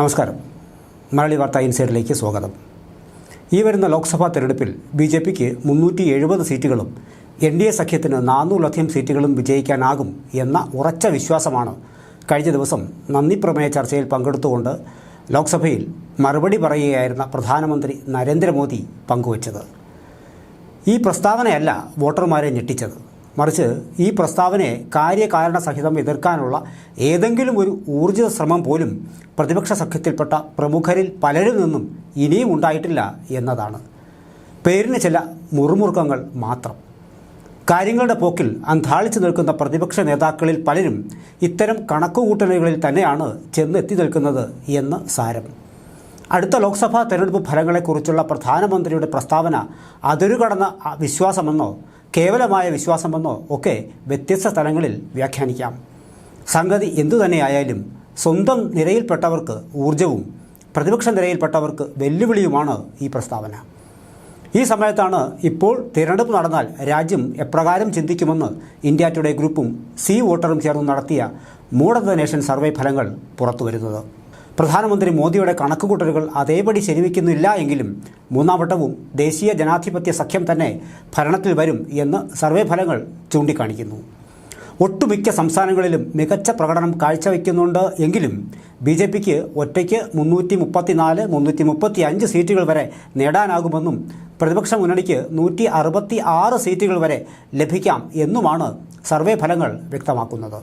നമസ്കാരം. മലയാളി വാർത്ത ഇൻസൈഡിലേക്ക് സ്വാഗതം. ഈ വരുന്ന ലോക്സഭാ തെരഞ്ഞെടുപ്പിൽ ബി ജെ പിക്ക് മുന്നൂറ്റി എഴുപത് സീറ്റുകളും എൻ ഡി എ സഖ്യത്തിന് നാനൂറിലധികം സീറ്റുകളും വിജയിക്കാനാകും എന്ന ഉറച്ച വിശ്വാസമാണ് കഴിഞ്ഞ ദിവസം നന്ദി പ്രമേയ ചർച്ചയിൽ പങ്കെടുത്തുകൊണ്ട് ലോക്സഭയിൽ മറുപടി പറയുകയായിരുന്ന പ്രധാനമന്ത്രി നരേന്ദ്രമോദി പങ്കുവച്ചത്. ഈ പ്രസ്താവനയല്ല വോട്ടർമാരെ ഞെട്ടിച്ചത്. മറിച്ച് ഈ പ്രസ്താവനയെ കാര്യകാരണ സഹിതം എതിർക്കാനുള്ള ഏതെങ്കിലും ഒരു ഊർജിത ശ്രമം പോലും പ്രതിപക്ഷ സഖ്യത്തിൽപ്പെട്ട പ്രമുഖരിൽ പലരിൽ നിന്നും ഇനിയും ഉണ്ടായിട്ടില്ല എന്നതാണ്. പേരിന് ചില മുറുമുറുക്കങ്ങൾ മാത്രം. കാര്യങ്ങളുടെ പോക്കിൽ അന്താളിച്ചു നിൽക്കുന്ന പ്രതിപക്ഷ നേതാക്കളിൽ പലരും ഇത്തരം കണക്കുകൂട്ടലുകളിൽ തന്നെയാണ് ചെന്നെത്തി നിൽക്കുന്നത് എന്ന് സാരം. അടുത്ത ലോക്സഭാ തെരഞ്ഞെടുപ്പ് ഫലങ്ങളെക്കുറിച്ചുള്ള പ്രധാനമന്ത്രിയുടെ പ്രസ്താവന അതൊരു കടന്ന വിശ്വാസമെന്നോ കേവലമായ വിശ്വാസമെന്നോ ഒക്കെ വ്യത്യസ്ത തലങ്ങളിൽ വ്യാഖ്യാനിക്കാം. സംഗതി എന്തുതന്നെയായാലും സ്വന്തം നിരയിൽപ്പെട്ടവർക്ക് ഊർജവും പ്രതിപക്ഷ നിരയിൽപ്പെട്ടവർക്ക് വെല്ലുവിളിയുമാണ് ഈ പ്രസ്താവന. ഈ സമയത്താണ് ഇപ്പോൾ തിരഞ്ഞെടുപ്പ് നടന്നാൽ രാജ്യം എപ്രകാരം ചിന്തിക്കുമെന്ന് ഇന്ത്യ ടുഡേ ഗ്രൂപ്പും സി വോട്ടറും ചേർന്ന് നടത്തിയ mood of the nation survey ഫലങ്ങൾ പുറത്തുവരുന്നത്. പ്രധാനമന്ത്രി മോദിയുടെ കണക്കുകൂട്ടലുകൾ അതേപടി ശരിവയ്ക്കുന്നില്ല എങ്കിലും മൂന്നാം വട്ടവും ദേശീയ ജനാധിപത്യ സഖ്യം തന്നെ ഭരണത്തിൽ വരും എന്ന് സർവേ ഫലങ്ങൾ ചൂണ്ടിക്കാണിക്കുന്നു. ഒട്ടുമിക്ക സംസ്ഥാനങ്ങളിലും മികച്ച പ്രകടനം കാഴ്ചവെക്കുന്നുണ്ട് എങ്കിലും ബി ജെ പിക്ക് ഒറ്റയ്ക്ക് മുന്നൂറ്റി മുപ്പത്തിനാല് മുന്നൂറ്റി മുപ്പത്തി അഞ്ച് സീറ്റുകൾ വരെ നേടാനാകുമെന്നും പ്രതിപക്ഷ മുന്നണിക്ക് നൂറ്റി അറുപത്തി ആറ് സീറ്റുകൾ വരെ ലഭിക്കാം എന്നുമാണ് സർവേ ഫലങ്ങൾ വ്യക്തമാക്കുന്നത്.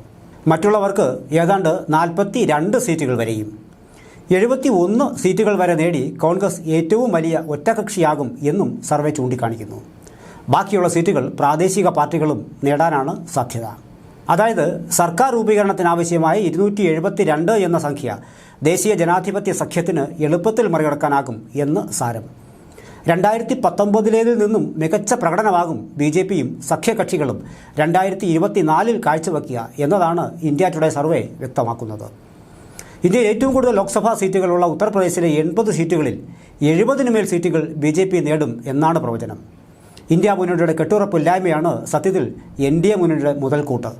മറ്റുള്ളവർക്ക് ഏതാണ്ട് നാൽപ്പത്തി രണ്ട് സീറ്റുകൾ വരെയും. എഴുപത്തി ഒന്ന് സീറ്റുകൾ വരെ നേടി കോൺഗ്രസ് ഏറ്റവും വലിയ ഒറ്റകക്ഷിയാകും എന്നും സർവേ ചൂണ്ടിക്കാണിക്കുന്നു. ബാക്കിയുള്ള സീറ്റുകൾ പ്രാദേശിക പാർട്ടികളും നേടാനാണ് സാധ്യത. അതായത് സർക്കാർ രൂപീകരണത്തിനാവശ്യമായ ഇരുന്നൂറ്റി എഴുപത്തി രണ്ട് എന്ന സംഖ്യ ദേശീയ ജനാധിപത്യ സഖ്യത്തിന് എളുപ്പത്തിൽ മറികടക്കാനാകും എന്ന് സാരം. രണ്ടായിരത്തി പത്തൊമ്പതിലേതിൽ നിന്നും മികച്ച പ്രകടനമാകും ബി ജെ പിയും സഖ്യകക്ഷികളും രണ്ടായിരത്തി ഇരുപത്തിനാലിൽ കാഴ്ചവെക്കുക എന്നതാണ് ഇന്ത്യ ടുഡേ സർവേ വ്യക്തമാക്കുന്നത്. ഇന്ത്യയിൽ ഏറ്റവും കൂടുതൽ ലോക്സഭാ സീറ്റുകളുള്ള ഉത്തർപ്രദേശിലെ എൺപത് സീറ്റുകളിൽ എഴുപതിനു മേൽ സീറ്റുകൾ ബി ജെ പി നേടും എന്നാണ് പ്രവചനം. ഇന്ത്യ മുന്നണിയുടെ കെട്ടുറപ്പില്ലായ്മയാണ് സത്യത്തിൽ എൻ ഡി എ മുന്നണിയുടെ മുതൽക്കൂട്ട്.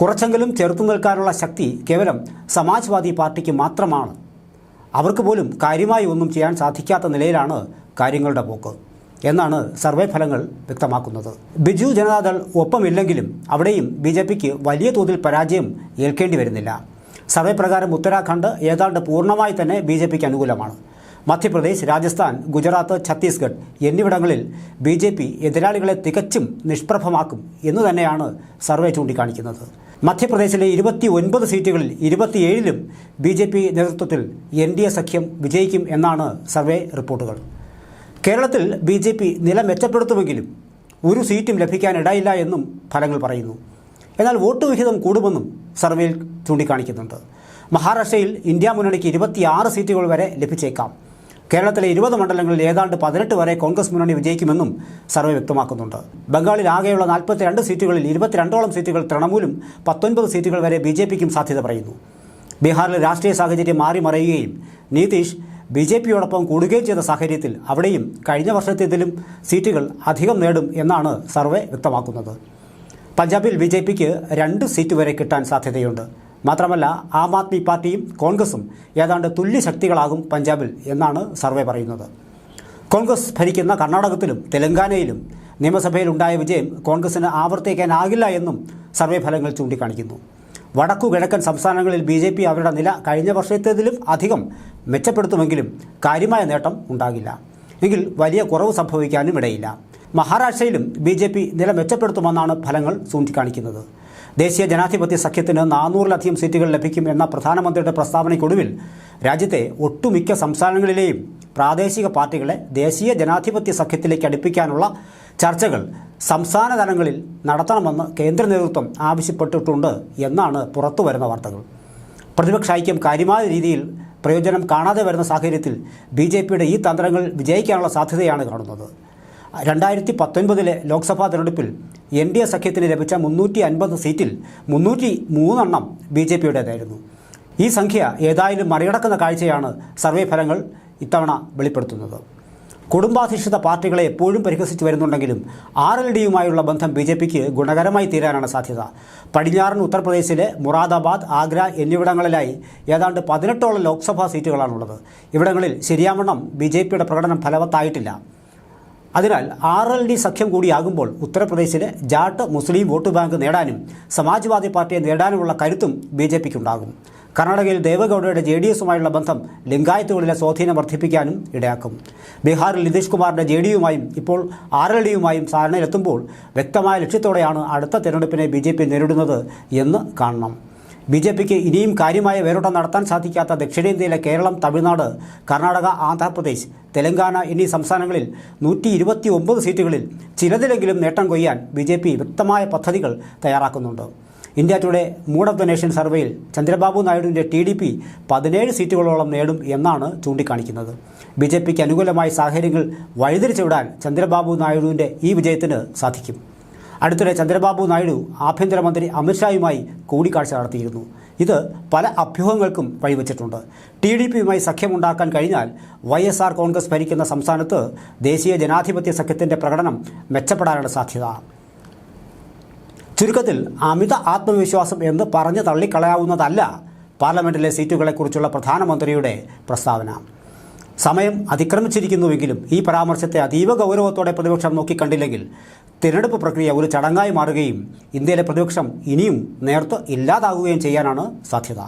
കുറച്ചെങ്കിലും ചെറുത്തു നിൽക്കാനുള്ള ശക്തി കേവലം സമാജ്വാദി പാർട്ടിക്ക് മാത്രമാണ്. അവർക്ക് പോലും കാര്യമായി ഒന്നും ചെയ്യാൻ സാധിക്കാത്ത നിലയിലാണ് കാര്യങ്ങളുടെ പോക്ക് എന്നാണ് സർവേ ഫലങ്ങൾ വ്യക്തമാക്കുന്നത്. ബിജു ജനതാദൾ ഒപ്പമില്ലെങ്കിലും അവിടെയും ബി വലിയ തോതിൽ പരാജയം ഏൽക്കേണ്ടി വരുന്നില്ല. സർവേ പ്രകാരം ഉത്തരാഖണ്ഡ് ഏതാണ്ട് പൂർണമായി തന്നെ ബി ജെ പിക്ക് അനുകൂലമാണ്. മധ്യപ്രദേശ് രാജസ്ഥാൻ ഗുജറാത്ത് ഛത്തീസ്ഗഡ് എന്നിവിടങ്ങളിൽ ബി ജെ പി എതിരാളികളെ തികച്ചും നിഷ്പ്രഭമാക്കും എന്ന് തന്നെയാണ് സർവേ ചൂണ്ടിക്കാണിക്കുന്നത്. മധ്യപ്രദേശിലെ ഇരുപത്തി ഒൻപത് സീറ്റുകളിൽ ഇരുപത്തിയേഴിലും ബി ജെ പി നേതൃത്വത്തിൽ എൻ ഡി എ സഖ്യം വിജയിക്കും എന്നാണ് സർവേ റിപ്പോർട്ടുകൾ. കേരളത്തിൽ ബി ജെ പി നില മെച്ചപ്പെടുത്തുമെങ്കിലും ഒരു സീറ്റും ലഭിക്കാനിടയില്ല എന്നും ഫലങ്ങൾ പറയുന്നു. എന്നാൽ വോട്ട് വിഹിതം കൂടുമെന്നും സർവേയിൽ ചൂണ്ടിക്കാണിക്കുന്നുണ്ട്. മഹാരാഷ്ട്രയിൽ ഇന്ത്യ മുന്നണിക്ക് ഇരുപത്തിയാറ് സീറ്റുകൾ വരെ ലഭിച്ചേക്കാം. കേരളത്തിലെ ഇരുപത് മണ്ഡലങ്ങളിൽ ഏതാണ്ട് പതിനെട്ട് വരെ കോൺഗ്രസ് മുന്നണി വിജയിക്കുമെന്നും സർവേ വ്യക്തമാക്കുന്നുണ്ട്. ബംഗാളിൽ ആകെയുള്ള നാൽപ്പത്തിരണ്ട് സീറ്റുകളിൽ ഇരുപത്തിരണ്ടോളം സീറ്റുകൾ തൃണമൂലും പത്തൊൻപത് സീറ്റുകൾ വരെ ബി ജെ പിക്കും സാധ്യത പറയുന്നു. ബീഹാറിൽ രാഷ്ട്രീയ സാഹചര്യം മാറി മറയുകയും നീതീഷ് ബി ജെ പിയോടൊപ്പം കൂടുകയും ചെയ്ത സാഹചര്യത്തിൽ അവിടെയും കഴിഞ്ഞ വർഷത്തേതിലും സീറ്റുകൾ അധികം നേടും എന്നാണ് സർവേ വ്യക്തമാക്കുന്നത്. പഞ്ചാബിൽ ബി ജെ പിക്ക് രണ്ട് സീറ്റ് വരെ കിട്ടാൻ സാധ്യതയുണ്ട്. മാത്രമല്ല ആം ആദ്മി പാർട്ടിയും കോൺഗ്രസും ഏതാണ്ട് തുല്യ ശക്തികളാകും പഞ്ചാബിൽ എന്നാണ് സർവേ പറയുന്നത്. കോൺഗ്രസ് ഭരിക്കുന്ന കർണാടകത്തിലും തെലങ്കാനയിലും നിയമസഭയിലുണ്ടായ വിജയം കോൺഗ്രസിന് ആവർത്തിക്കാനാകില്ല എന്നും സർവേ ഫലങ്ങൾ ചൂണ്ടിക്കാണിക്കുന്നു. വടക്കു കിഴക്കൻ സംസ്ഥാനങ്ങളിൽ ബി ജെ പി അവരുടെ നില കഴിഞ്ഞ വർഷത്തേതിലും അധികം മെച്ചപ്പെടുത്തുമെങ്കിലും കാര്യമായ നേട്ടം ഉണ്ടാകില്ല. എങ്കിൽ വലിയ കുറവ് സംഭവിക്കാനും ഇടയില്ല. മഹാരാഷ്ട്രയിലും ബി ജെ പി നില മെച്ചപ്പെടുത്തുമെന്നാണ് ഫലങ്ങൾ ചൂണ്ടിക്കാണിക്കുന്നത്. ദേശീയ ജനാധിപത്യ സഖ്യത്തിന് നാനൂറിലധികം സീറ്റുകൾ ലഭിക്കും എന്ന പ്രധാനമന്ത്രിയുടെ പ്രസ്താവനയ്ക്കൊടുവിൽ രാജ്യത്തെ ഒട്ടുമിക്ക സംസ്ഥാനങ്ങളിലെയും പ്രാദേശിക പാർട്ടികളെ ദേശീയ ജനാധിപത്യ സഖ്യത്തിലേക്ക് അടുപ്പിക്കാനുള്ള ചർച്ചകൾ സംസ്ഥാന തലങ്ങളിൽ നടത്തണമെന്ന് കേന്ദ്ര നേതൃത്വം ആവശ്യപ്പെട്ടിട്ടുണ്ട് എന്നാണ് പുറത്തു വരുന്ന വാർത്തകൾ. പ്രതിപക്ഷ ഐക്യം കാര്യമായ രീതിയിൽ പ്രയോജനം കാണാതെ വരുന്ന സാഹചര്യത്തിൽ ബി ജെ പിയുടെ ഈ തന്ത്രങ്ങൾ വിജയിക്കാനുള്ള സാധ്യതയാണ് കാണുന്നത്. രണ്ടായിരത്തി പത്തൊൻപതിലെ ലോക്സഭാ തെരഞ്ഞെടുപ്പിൽ എൻ ഡി എ സഖ്യത്തിന് ലഭിച്ച മുന്നൂറ്റി അൻപത് സീറ്റിൽ മുന്നൂറ്റി മൂന്നെണ്ണം ബി ജെ പിയുടേതായിരുന്നു. ഈ സംഖ്യ ഏതായാലും മറികടക്കുന്ന കാഴ്ചയാണ് സർവേ ഫലങ്ങൾ ഇത്തവണ വെളിപ്പെടുത്തുന്നത്. കുടുംബാധിഷ്ഠിത പാർട്ടികളെ എപ്പോഴും പരിഹസിച്ചു വരുന്നുണ്ടെങ്കിലും ആർ എൽ ഡിയുമായുള്ള ബന്ധം ബി ജെ പിക്ക് ഗുണകരമായി തീരാനാണ് സാധ്യത. പടിഞ്ഞാറൻ ഉത്തർപ്രദേശിലെ മുറാദാബാദ് ആഗ്ര എന്നിവിടങ്ങളിലായി ഏതാണ്ട് പതിനെട്ടോളം ലോക്സഭാ സീറ്റുകളാണുള്ളത്. ഇവിടങ്ങളിൽ ശരിയാവണ്ണം ബി ജെ പിയുടെ പ്രകടനം ഫലവത്തായിട്ടില്ല. അതിനാൽ ആർ എൽ ഡി സഖ്യം കൂടിയാകുമ്പോൾ ഉത്തർപ്രദേശിലെ ജാട്ട് മുസ്ലിം വോട്ട് ബാങ്ക് നേടാനും സമാജ്വാദി പാർട്ടിയെ നേടാനുമുള്ള കരുത്തും ബി ജെ പിക്കുണ്ടാകും. കർണാടകയിൽ ദേവഗൌഡയുടെ ജെ ഡി എസുമായുള്ള ബന്ധം ലിംഗായത്തുകളിലെ സ്വാധീനം വർദ്ധിപ്പിക്കാനും ഇടയാക്കും. ബീഹാറിൽ നിതീഷ് കുമാറിന്റെ ജെ ഡിയുമായും ഇപ്പോൾ ആർ എൽ ഡിയുമായും ധാരണയിലെത്തുമ്പോൾ വ്യക്തമായ ലക്ഷ്യത്തോടെയാണ് അടുത്ത തെരഞ്ഞെടുപ്പിനെ ബി ജെ പി നേരിടുന്നത് എന്ന് കാണണം. ബി ജെ പിക്ക് ഇനിയും കാര്യമായ വേരോട്ടം നടത്താൻ സാധിക്കാത്ത ദക്ഷിണേന്ത്യയിലെ കേരളം തമിഴ്നാട് കർണാടക ആന്ധ്രാപ്രദേശ് തെലങ്കാന എന്നീ സംസ്ഥാനങ്ങളിൽ നൂറ്റി ഇരുപത്തി ഒമ്പത് സീറ്റുകളിൽ ചിലതിലെങ്കിലും നേട്ടം കൊയ്യാൻ ബി ജെ പി വ്യക്തമായ പദ്ധതികൾ തയ്യാറാക്കുന്നുണ്ട്. India today mood of the nation സർവേയിൽ ചന്ദ്രബാബു നായിഡുവിന്റെ ടി ഡി പി പതിനേഴ് സീറ്റുകളോളം നേടും എന്നാണ് ചൂണ്ടിക്കാണിക്കുന്നത്. ബി ജെ പിക്ക് അനുകൂലമായ സാഹചര്യങ്ങൾ വഴിതിരിച്ചുവിടാൻ ചന്ദ്രബാബു നായിഡുവിന്റെ ഈ വിജയത്തിന് സാധിക്കും. അടുത്തിടെ ചന്ദ്രബാബു നായിഡു ആഭ്യന്തരമന്ത്രി അമിത്ഷായുമായി കൂടിക്കാഴ്ച നടത്തിയിരുന്നു. ഇത് പല അഭ്യൂഹങ്ങൾക്കും വഴിവെച്ചിട്ടുണ്ട്. ടി ഡി പിയുമായി സഖ്യമുണ്ടാക്കാൻ കഴിഞ്ഞാൽ വൈ എസ് ആർ കോൺഗ്രസ് ഭരിക്കുന്ന സംസ്ഥാനത്ത് ദേശീയ ജനാധിപത്യ സഖ്യത്തിന്റെ പ്രകടനം മെച്ചപ്പെടാനാണ് സാധ്യത. ചുരുക്കത്തിൽ അമിത ആത്മവിശ്വാസം എന്ന് പറഞ്ഞു തള്ളിക്കളയാവുന്നതല്ല പാർലമെന്റിലെ സീറ്റുകളെക്കുറിച്ചുള്ള പ്രധാനമന്ത്രിയുടെ പ്രസ്താവന. സമയം അതിക്രമിച്ചിരിക്കുന്നുവെങ്കിലും ഈ പരാമർശത്തെ അതീവ ഗൗരവത്തോടെ പ്രതിപക്ഷം നോക്കിക്കണ്ടില്ലെങ്കിൽ തിരഞ്ഞെടുപ്പ് പ്രക്രിയ ഒരു ചടങ്ങായി മാറുകയും ഇന്ത്യയിലെ പ്രതിപക്ഷം ഇനിയും നേർത്ത് ഇല്ലാതാകുകയും ചെയ്യാനാണ് സാധ്യത.